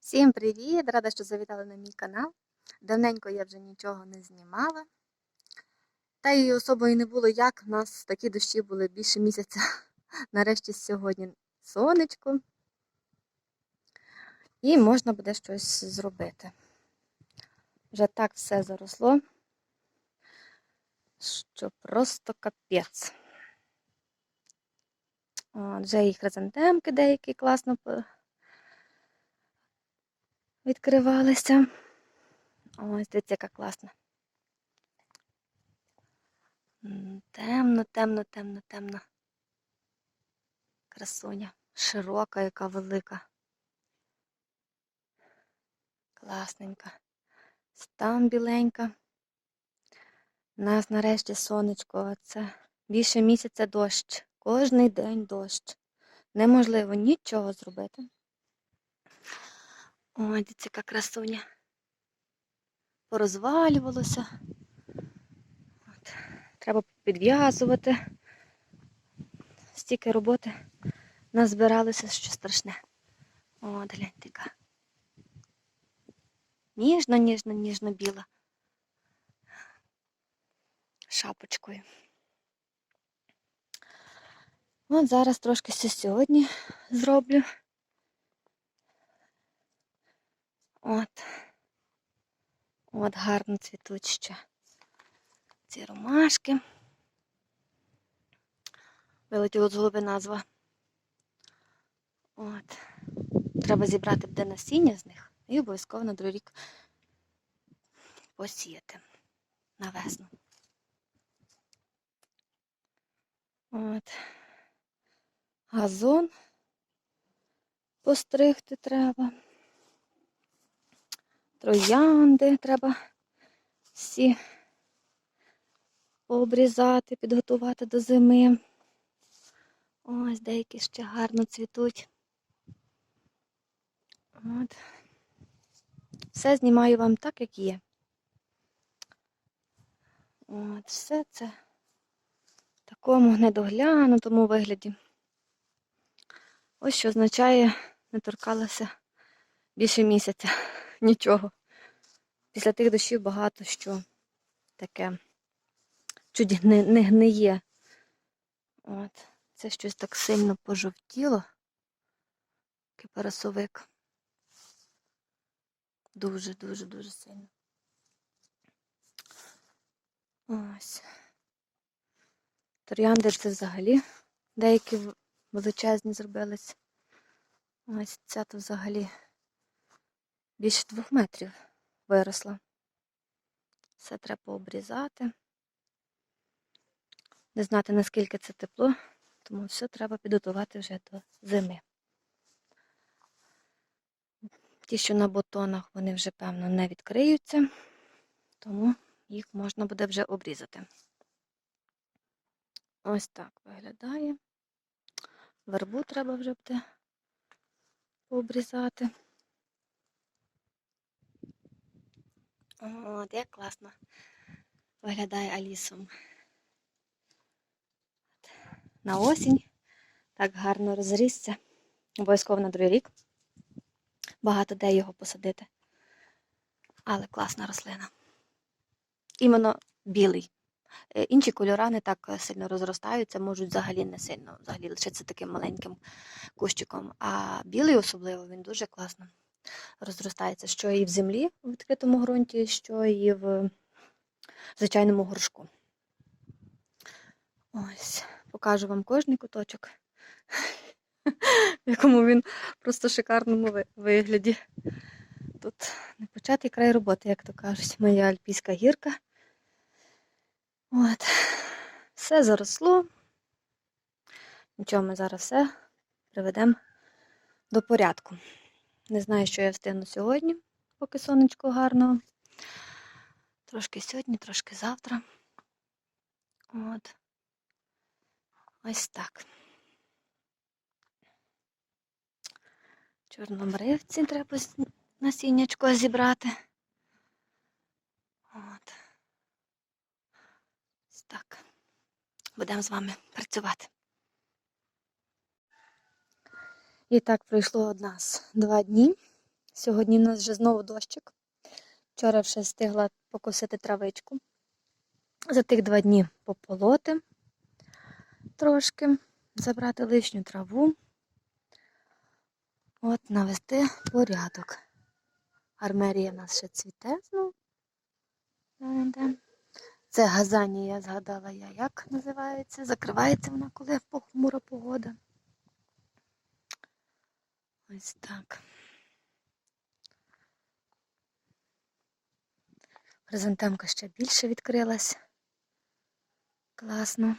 Всім привіт! Рада, що завітали на мій канал. Давненько я вже нічого не знімала. Та й особо і не було як. У нас такі дощі були більше місяця. Нарешті сьогодні сонечко. І можна буде щось зробити. Вже так все заросло, що просто капець. Вже і хризантемки деякі класно відкривалися. Ось дивіться, яка класна. Темно, темно, темно, темно. Красуня. Широка, яка велика. Класненька. Там біленька. У нас нарешті сонечко. Це більше місяця дощ. Кожний день дощ. Неможливо нічого зробити. Ой, дивіться, яка красуня. Порозвалювалося. От. Треба підв'язувати. Стільки роботи назбиралося, що страшне. О, гляньте яка. Ніжно, ніжно, ніжно біла. Шапочкою. От зараз трошки ще сьогодні зроблю. От. От гарно цвітуть ще ці ромашки. Вилетіло з голови назва. От. Треба зібрати буде насіння з них і обов'язково на другий рік посіяти на весну. От. Газон постригти треба. Троянди треба всі пообрізати, підготувати до зими. Ось деякі ще гарно цвітуть. От. Все знімаю вам так, як є. От, все це в такому недоглянутому вигляді. Ось що означає, не торкалася більше місяця. Нічого. Після тих дощів багато що таке чуть не, не гниє. От. Це щось так сильно пожовтіло. Кипарасовик. Дуже, дуже, дуже сильно. Ось. Троянди це взагалі деякі величезні зробились. Ось ця то взагалі більше двох метрів виросла. Все треба обрізати. Не знати, наскільки це тепло, тому все треба підготувати вже до зими. Ті, що на бутонах, вони вже, певно, не відкриються, тому їх можна буде вже обрізати. Ось так виглядає. Вербу треба вже буде пообрізати. От, як класно виглядає Алісом. На осінь так гарно розрісся. Обов'язково на другий рік. Багато де його посадити. Але класна рослина. Іменно білий. Е, Інші кольора не так сильно розростаються, можуть взагалі не сильно, взагалі лишитися таким маленьким кущиком. А білий особливо він дуже класно розростається, що і в землі в відкритому ґрунті, що і в звичайному горшку. Ось, покажу вам кожний куточок, в якому він просто шикарному вигляді. Тут непочатий край роботи, як то кажуть, моя альпійська гірка. От, все заросло. Нічого, ми зараз все приведемо до порядку. Не знаю, що я встигну сьогодні, поки сонечко гарно. Трошки сьогодні, трошки завтра. От. Ось так. Чорнобривці треба насіннячко зібрати. От. Ось так. Будемо з вами працювати. І так пройшло у нас два дні. Сьогодні в нас вже знову дощик. Вчора вже встигла покосити травичку. За тих два дні пополоти трошки, забрати лишню траву. От, навести порядок. Армерія в нас ще цвіте знову. Це газанія, я згадала як називається. Закривається вона, коли похмура погода. Ось так. Хризантемка ще більше відкрилась. Класно.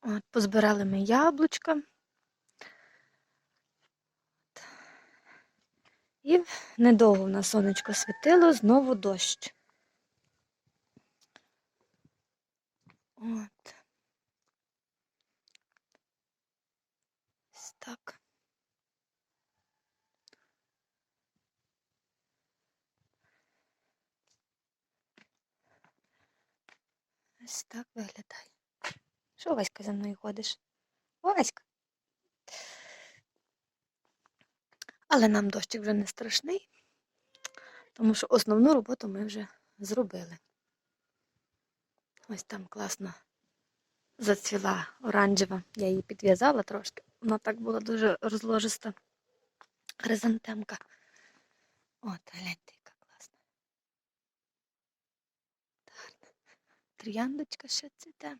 От, позбирали ми яблучка. І недовго в нас сонечко світило, знову дощ. От. Ось так. Ось так виглядає. Що, Васька, за мною ходиш? Васька. Але нам дощик вже не страшний, тому що основну роботу ми вже зробили. Ось там класно зацвіла оранжева. Я її підв'язала трошки. Вона так була дуже розложиста хризантемка. От, гляньте, яка класна. Гарна. Трояндочка ще цвіте.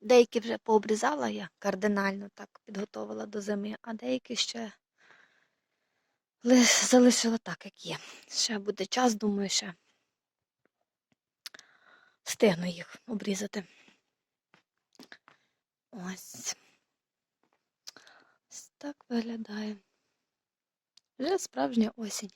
Деякі вже пообрізала я кардинально так підготовила до зими, а деякі ще залишила так, як є. Ще буде час, думаю, ще встигну їх обрізати. Ось. Ось так виглядає. Вже справжня осінь.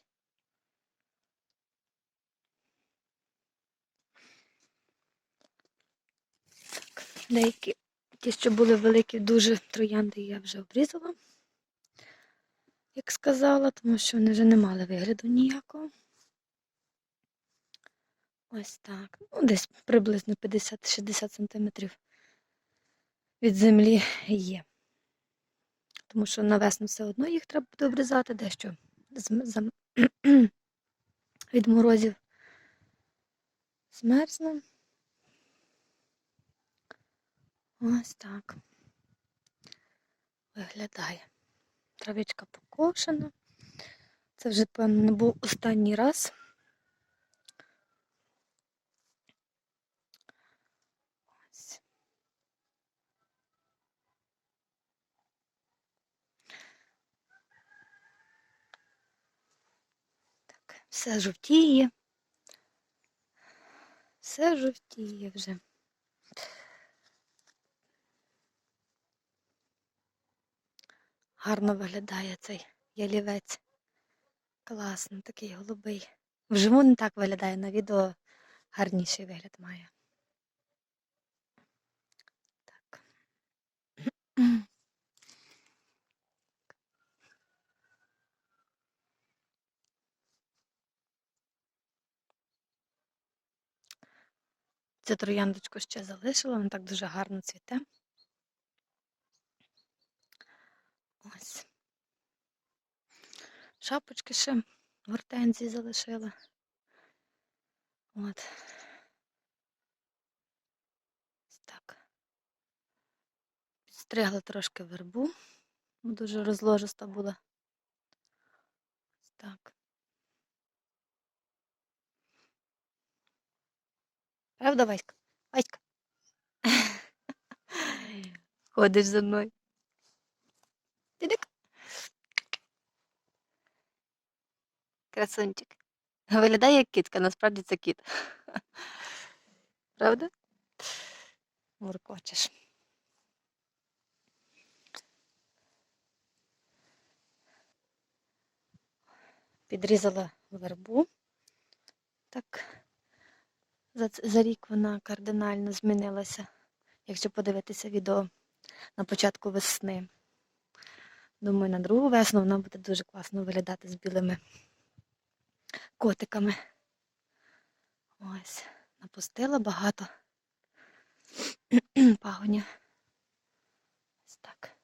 Деякі ті, що були великі, дуже троянди, я вже обрізала, як сказала, тому що вони вже не мали вигляду ніякого. Ось так. Ну, десь приблизно 50-60 см від землі є. Тому що на весну все одно їх треба буде обрізати, дещо від морозів змерзне. Ось так виглядає. Травичка покошена. Це вже, певно, не був останній раз. Ось. Так, все жовтіє. Все жовтіє вже. Гарно виглядає цей ялівець. Класно, такий голубий. Вживу не так виглядає, на відео гарніший вигляд має. Так. Цю трояндочку ще залишила, вона так дуже гарно цвіте. Ось. Шапочки ще гортензії залишила. От. Так. Підстригла трошки вербу, дуже розложиста була. Так. Правда, Васька? Васька? Ходиш за мною. Тидик. Красунчик. Виглядає як кітка, насправді це кіт. Правда? Муркочеш. Підрізала вербу. Так, за, за рік вона кардинально змінилася, якщо подивитися відео на початку весни. Думаю, на другу весну вона буде дуже класно виглядати з білими котиками. Ось, напустила багато пагоня. Ось так.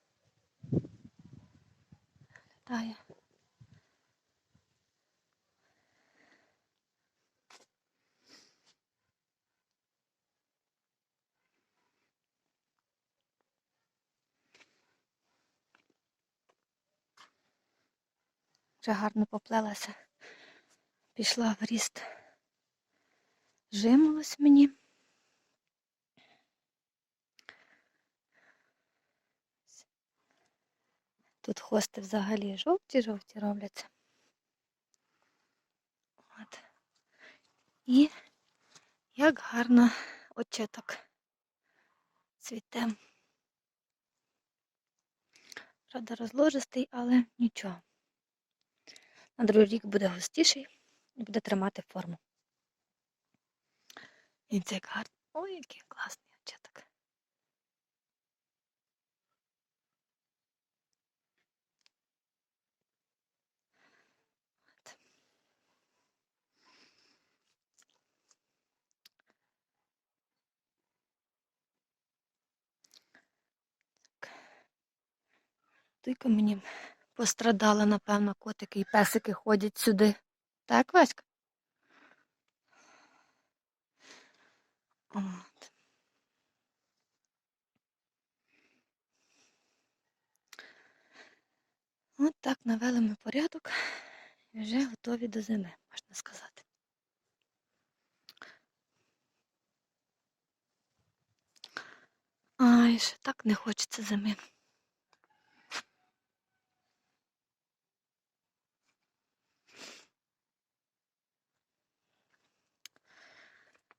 Виглядає. Вже гарно поплелася. Пішла в ріст. Жимолось мені. Тут хости взагалі жовті-жовті робляться. От. І як гарно очеток цвіте. Правда, розложистий, але нічого. На другий рік буде густіший і буде тримати форму. І це як гарно. Ой, який класний. Так. Тільки мені пострадала, напевно, котики і песики ходять сюди. Так, Васька? От. От так навели ми порядок і вже готові до зими, можна сказати. Ай, ще так не хочеться зими.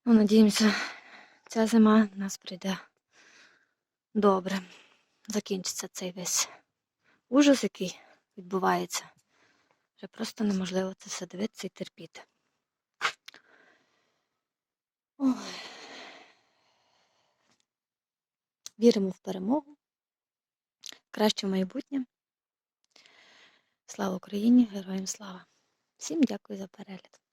Ну, надіємося, ця зима нас прийде добре. Закінчиться цей весь ужас, який відбувається. Вже просто неможливо це все дивитися і терпіти. Ой. Віримо в перемогу, краще в майбутнє. Слава Україні! Героям слава! Всім дякую за перегляд!